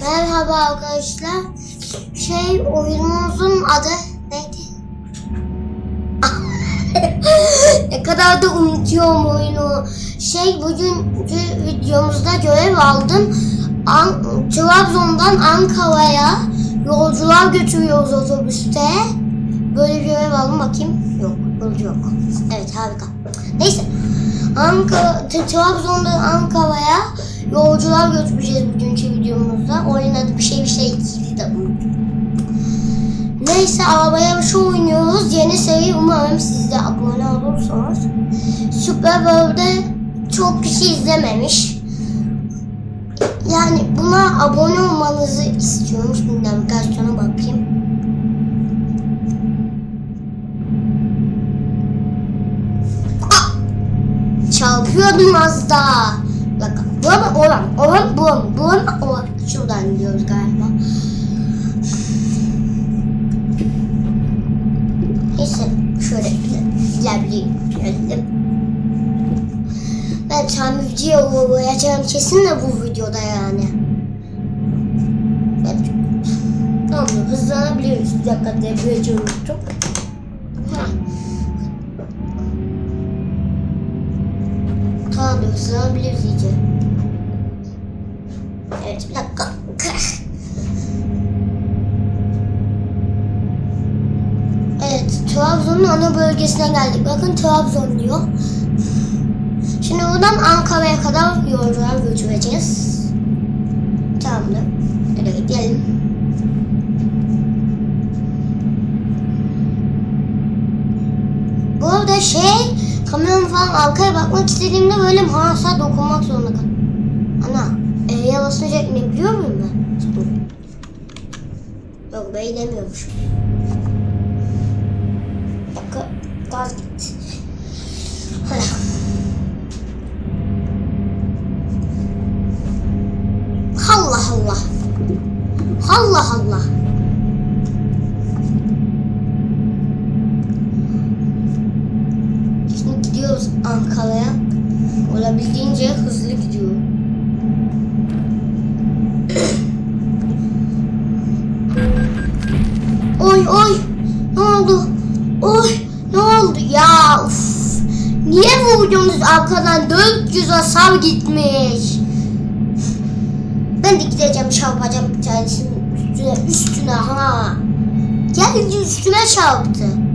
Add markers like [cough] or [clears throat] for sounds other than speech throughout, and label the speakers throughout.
Speaker 1: Merhaba arkadaşlar. Şey oyunumuzun adı neydi? [laughs] ne kadar da unutuyorum oyunu. Şey bugünkü videomuzda görev aldım. An Trabzon'dan Ankara'ya yolcular götürüyoruz otobüste. Böyle bir görev aldım bakayım. Yok, yolcu yok. Evet harika. Neyse. Ankara, Trabzon'dan Ankara'ya yolcular götüreceğiz bugünkü videomuzda. Oyunun adı bir şey bir şey ikili de unuttum. Neyse arabaya bir şey oynuyoruz. Yeni seri umarım siz de abone olursunuz. Super World'de çok kişi izlememiş. Yani buna abone olmanızı istiyorum. Şimdi navigasyona bakayım. Ah! Çarpıyordum az daha. Bak, bura mı oran? Oran bura mı? Bura mı oran? Şuradan gidiyoruz galiba. Neyse şöyle ilerleyelim. Ben tamirciye uğrayacağım kesin de bu videoda yani. Evet. Tamam hızlanabiliriz. Bir dakika debriyajı unuttum. Tamam hızlanabiliriz iyice. Evet bir dakika. Evet, Trabzon'un ana bölgesine geldik. Bakın Trabzon diyor. Şimdi buradan Ankara'ya kadar yolcular götüreceğiz. Tamamdır. Hadi gidelim. Bu arada şey, kamyon falan arkaya bakmak istediğimde böyle mouse'a dokunmak zorunda kaldım. Ana, E'ye basınca ne biliyor muyum ben? Yok, B'yi demiyormuşum. Bir dakika, gaz gitti. Hadi. Allah Allah. Allah Allah. Olabildiğince hızlı gidiyor. oy oy. Ne oldu? Oy ne oldu ya? Uf. Niye vurdunuz arkadan 400 hasar gitmiş? Ben de gideceğim çarpacağım bir tanesinin üstüne üstüne ha. Geldi üstüme çarptı.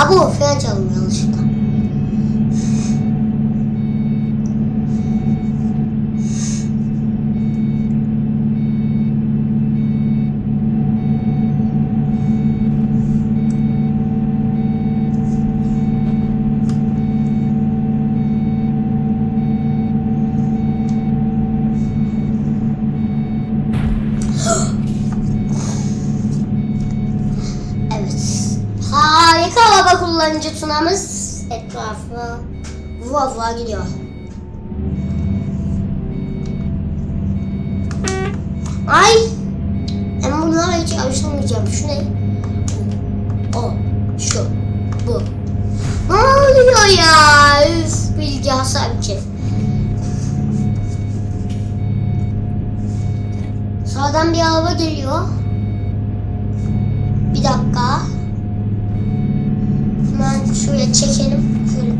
Speaker 1: Abo fren çaldım yanlışlıkla. Kullanıcı tunamız etrafı vura vura gidiyor. Ay! Ben bunlara hiç alışamayacağım. Şu ne? O. Şu. Bu. Ne oluyor ya? Üf, bilgi hasar bir şey. Sağdan bir araba geliyor. Bir dakika. Hemen şuraya çekelim. Şöyle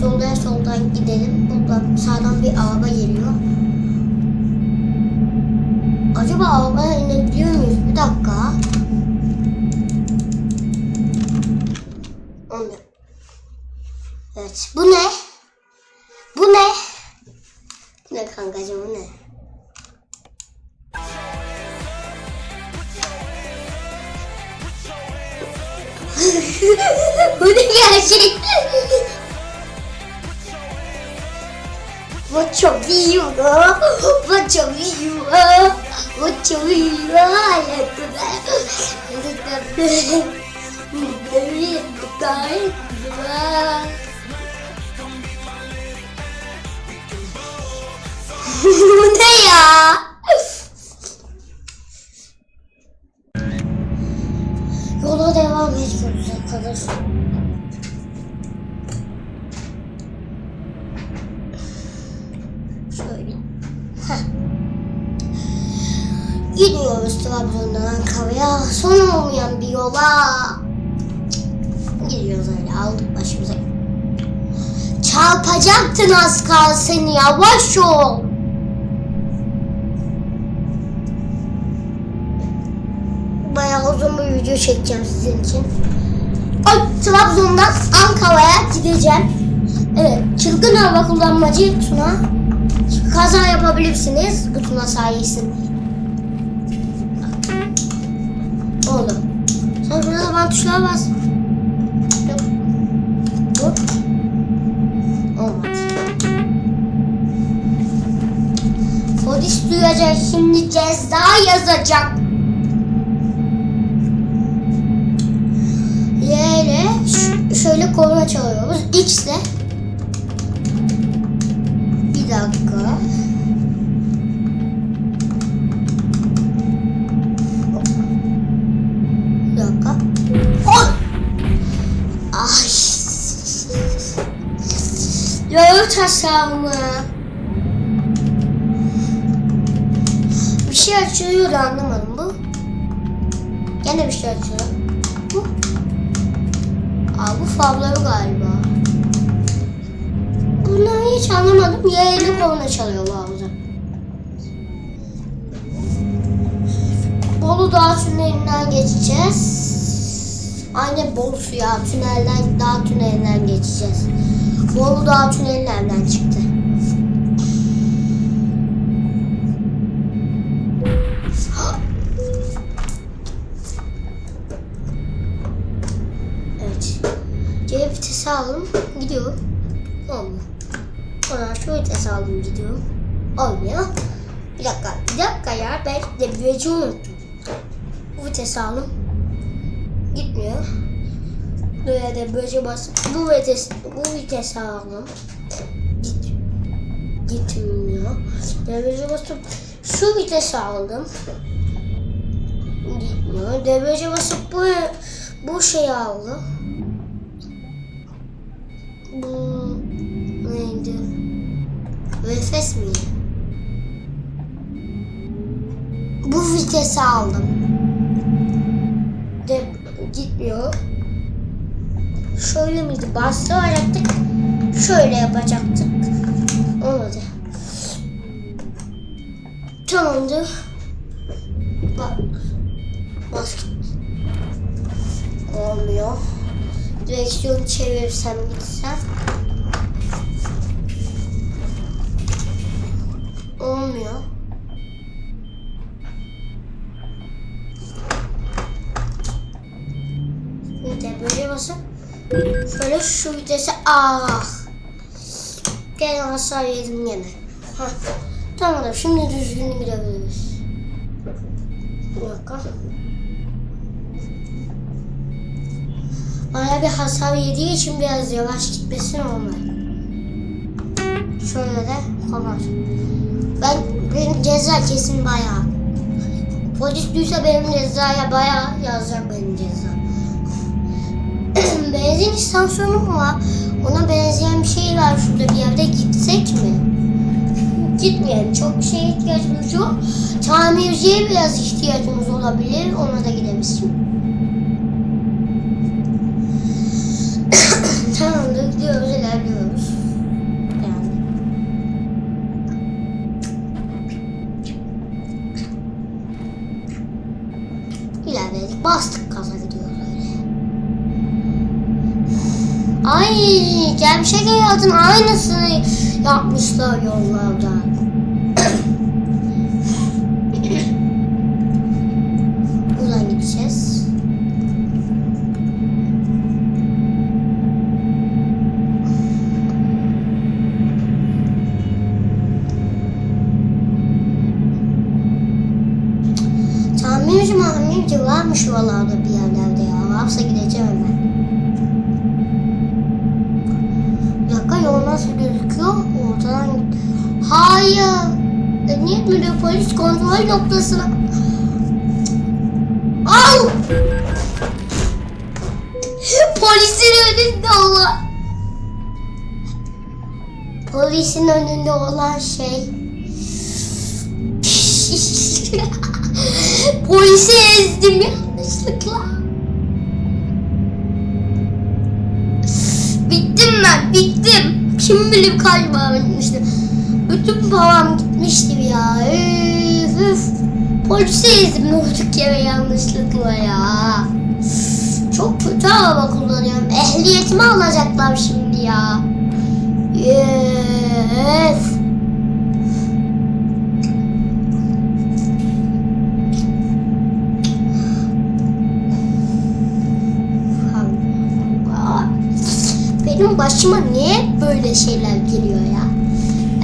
Speaker 1: soldan soldan gidelim. Buradan sağdan bir araba geliyor. Acaba arabaya inebiliyor muyuz? Bir dakika. Olmuyor. Evet. Bu ne? Bu ne? Bu ne kankacığım bu ne? Bu ne gerçek? Mucho vivo, mucho vivo, mucho vivo, Bu ne ya? Devam ediyoruz arkadaşlar. Heh. Gidiyoruz Trabzon'dan Ankara'ya. Son olmayan bir yola. Gidiyoruz öyle aldık başımıza. Çarpacaktın az kalsın yavaş ol. Video çekeceğim sizin için. Ay, Trabzon'dan Ankara'ya gideceğim. Evet, çılgın araba kullanmacı Tuna. Kaza yapabilirsiniz bu Tuna sayesinde. Oldu. Sen şurada zaman tuşlara bas. Polis duyacak şimdi ceza yazacak. Y ile ş- şöyle korna çalıyoruz. X ile bir dakika. Bir dakika. Oy! Ay. Yolu tasarımı. Bir şey açılıyor da anlamadım bu. Gene bir şey açıyor. Aa bu favları galiba. Bunları hiç anlamadım. Yaylı kovuna çalıyor bazı. Bolu Dağ tünelinden geçeceğiz. Aynen Bolu suya tünelden dağ tünelinden geçeceğiz. Bolu Dağ tüneli nereden çıktı? Aldım. Olmuyor. Bir dakika. Bir dakika ya. Ben de virajı unuttum. Bu vitesi aldım. Gitmiyor. Böyle de böyle basıp bu vites bu vitesi aldım. Git, gitmiyor. Debriyaja basıp şu vitesi aldım. Gitmiyor. Debriyaja basıp bu bu şeyi aldım. Nefes miydi? Bu vitesi aldım. De gitmiyor. Şöyle miydi? Bastıracaktık. Şöyle yapacaktık. Olmadı. Tamamdır. Bak. Bas. Olmuyor. Direksiyonu çevirirsem gitsem. Ah. Gene hasar yedim gene. Hah. Tamamdır. Şimdi düzgün gidebiliriz. Bir dakika. Bana bir hasar yediği için biraz yavaş gitmesi normal. Şöyle de kolay. Ben benim ceza kesin bayağı. Polis duysa benim cezaya bayağı yazacak benim ceza. [clears throat] Benzin istasyonu mu var? Ona benzeyen bir şey var şurada bir yerde gitsek mi? Gitmeyelim. Çok bir şeye ihtiyacımız yok. Tamirciye biraz ihtiyacımız olabilir. Ona da gideriz. [coughs] Tamamdır gidiyoruz ilerliyoruz. Yani. İlerledik bastık gaza gidiyoruz öyle. Ay gerçek hayatın aynısını yapmışlar yollarda. [coughs] Buradan gideceğiz. Al! Polisin önünde olan. Polisin önünde olan şey. [laughs] Polisi ezdim yanlışlıkla. Bittim ben, bittim. Kim bilir param gitmişti. Bütün param gitmişti ya. Üf, üf. Polisi ezdim durduk yere yanlışlıkla ya. Çok kötü araba kullanıyorum. Ehliyetimi alacaklar şimdi ya. Allah. Benim başıma niye böyle şeyler geliyor ya?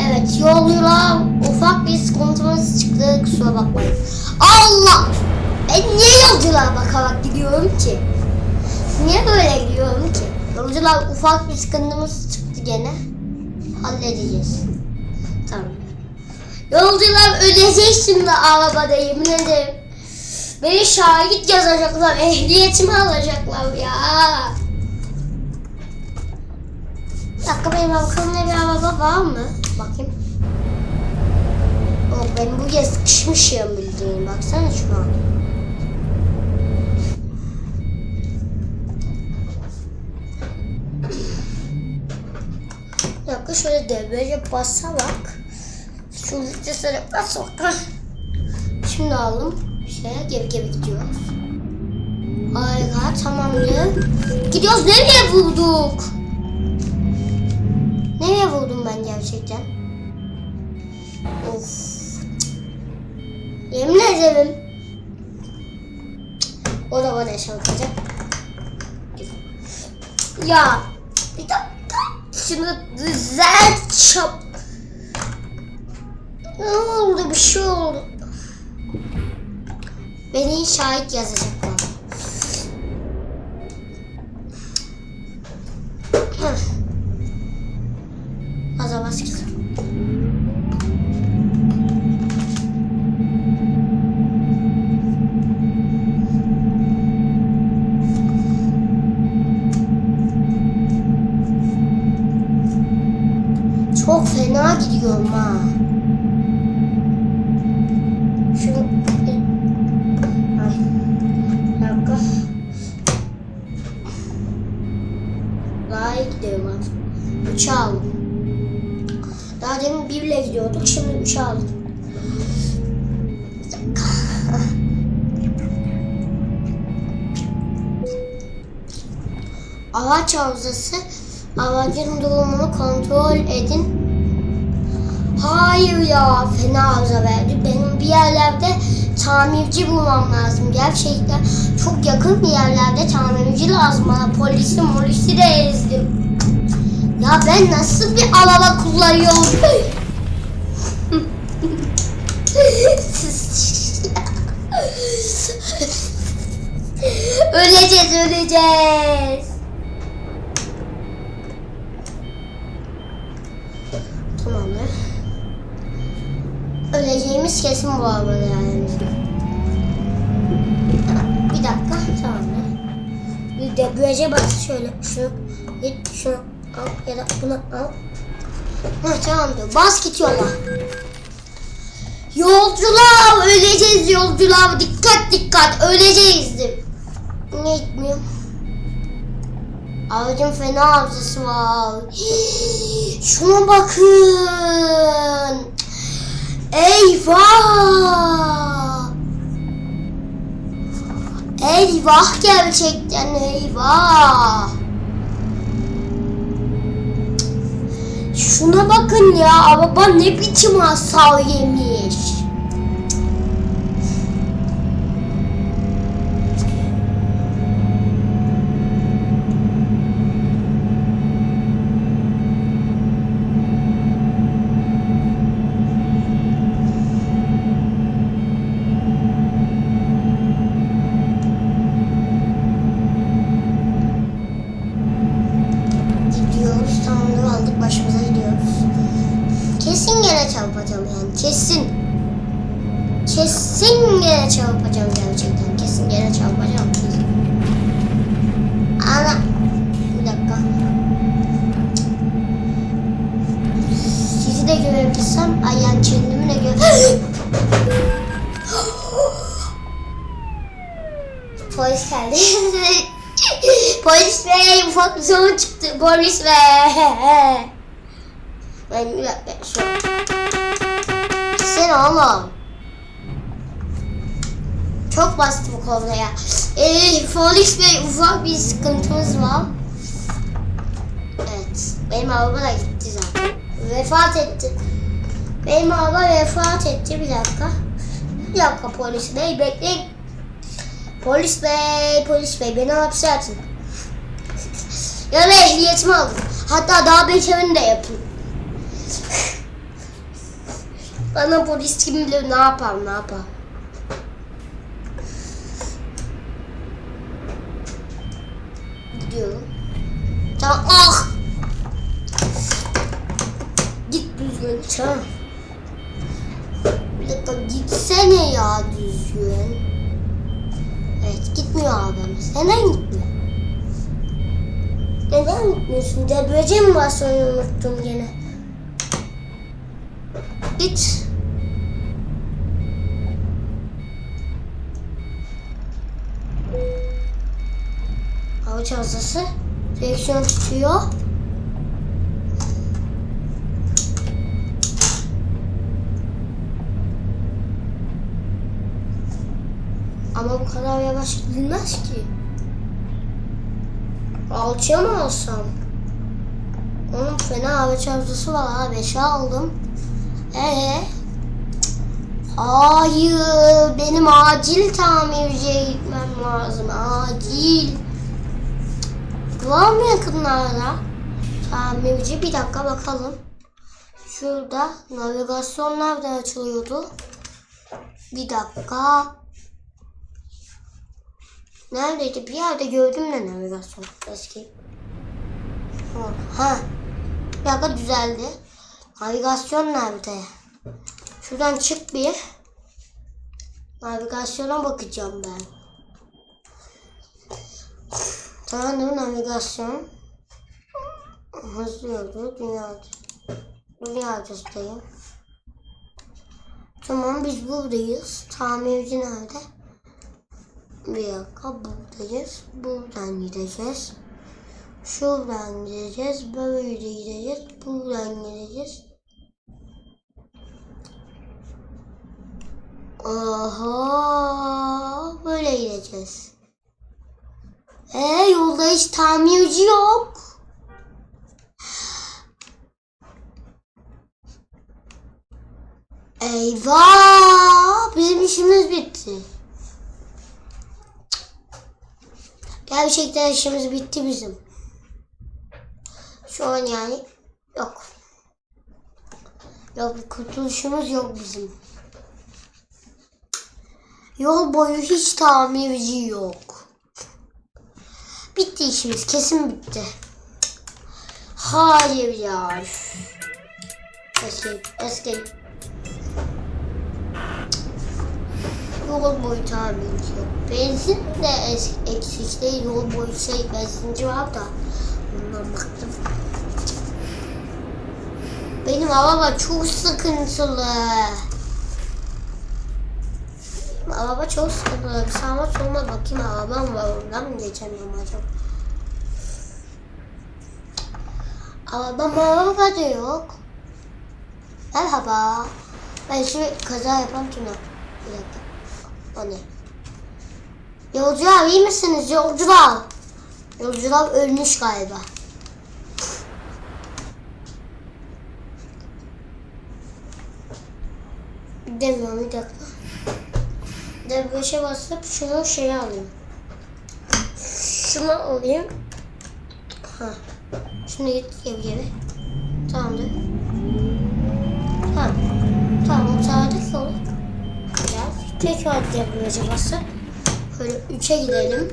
Speaker 1: Evet yolculuğa ufak bir sıkıntımız çıktı kusura bakmayın. Allah! Ben niye yolculuğa bakarak gidiyorum ki? Niye böyle gidiyorum ki? Yolculuğa ufak bir sıkıntımız çıktı gene. Halledeceğiz. Tamam. Yolcular ölecek şimdi arabada yemin ederim. Beni şahit yazacaklar, ehliyetimi alacaklar ya. Bir dakika benim arkamda bir araba var mı? Bakayım. Yok ben buraya sıkışmışım bildiğin. Baksana şu an. Bir dakika şöyle devreye basarak şu vitesine basarak Hah. Şimdi aldım. Şeye geri geri gidiyoruz. Harika tamamdır. Gidiyoruz nereye vurduk? Nereye vurdum ben gerçekten? Of. Yemin ederim. O da bana şarkacak. Ya bir dakika. Şunu düzelt çap. Ne oldu bir şey oldu. Beni şahit yazacaklar. Araç arızası. Aracın durumunu kontrol edin. Hayır ya fena arıza verdi. Benim bir yerlerde tamirci bulmam lazım. Gerçekten çok yakın bir yerlerde tamirci lazım bana. Polisi molisi de ezdim. Ya ben nasıl bir araba kullanıyorum? [laughs] öleceğiz öleceğiz. Tamamdır. Öleceğimiz kesin bu arabada yani. Bir dakika tamamdır. Bir debriyaja bas şöyle şunu git şunu al ya da bunu al. Heh, tamamdır. Bas git yola. Yolcular öleceğiz yolcular dikkat dikkat öleceğiz. Ne gitmiyorum. Aracın fena arızası var. [gasps] Şuna bakın. Eyvah. Eyvah gerçekten eyvah. Şuna bakın ya araba ne biçim hasar yemiş. Gidiyoruz tamamdır aldık başımıza gidiyoruz. Kesin gene çarpacağım yani kesin. Kesin gene çarpacağım gerçekten. Kesin gene çarpacağım. Ana. Bir dakika. Sizi de görebilsem ay yani kendimi de gör. [gasps] Polis geldi. [laughs] Polis bey ufak bir sorun çıktı. Polis bey. [laughs] Ben bir dakika şu. Sen oğlum. Çok bastı bu konuya. Ee, polis bey ufak bir sıkıntımız var. Evet. Benim araba da gitti zaten. Vefat etti. Benim araba vefat etti. Bir dakika. Bir dakika polis bey bekleyin. Polis bey, polis bey beni hapse atın. Ya da ehliyetimi alın. Hatta daha beterini de yapın. Bana polis kim bilir ne yapar ne yapar. Gidiyorum. Tamam. Ah! Git düzgün. Tamam. Bir dakika gitsene ya düzgün. Evet gitmiyor abimiz. Neden gitmiyor? Neden gitmiyorsun? Debriyajı mı basmayı unuttum gene? Git. Hava çantası. Direksiyon tutuyor. Ama bu kadar yavaş gidilmez ki. Alçıya mı alsam? Onun fena hava çarpıcısı var ha. Beşe aldım. Ee? Hayır. Benim acil tamirciye gitmem lazım. Acil. Var mı yakınlarda? Tamirci bir dakika bakalım. Şurada navigasyon nereden açılıyordu? Bir dakika. Neredeydi? Bir yerde gördüm de navigasyon eski. Ha. Bir dakika düzeldi. Navigasyon nerede? Şuradan çık bir. Navigasyona bakacağım ben. Tamamdır navigasyon. Hızlı yolcu dünya dünya haritasındayım. Tamam biz buradayız. Tamirci nerede? Bir dakika buradayız. Buradan gideceğiz. Şuradan gideceğiz. Böyle gideceğiz. Buradan gideceğiz. Aha böyle gideceğiz. Ee yolda hiç tamirci yok. Eyvah! Bizim işimiz bitti. Gerçekten işimiz bitti bizim. Şu an yani yok. Yok bir kurtuluşumuz yok bizim. Yol boyu hiç tamirci yok. Bitti işimiz kesin bitti. Hayır ya. Escape, escape. Yol boyu tamirci yok. Benzin de eksik değil. Yol boyu şey benzinci var da. Ondan baktım. Benim araba çok sıkıntılı. Araba çok sıkıntılı. Bir sağma soluma bakayım arabam var oradan mı geçemiyorum acaba? Arabam araba da yok. Merhaba. Ben şu kaza yapan yap? Bir dakika. O ne? Yolcular iyi misiniz yolcular? Yolcular ölmüş galiba. Demiyorum bir dakika. Debriyaja basıp şunu şeye alayım. Şunu alayım. Ha. Şimdi git geri geri. Tamamdır. Tamam. Tamam otomatik olur. Biraz. Tekrar debriyaja basıp. Böyle 3'e gidelim.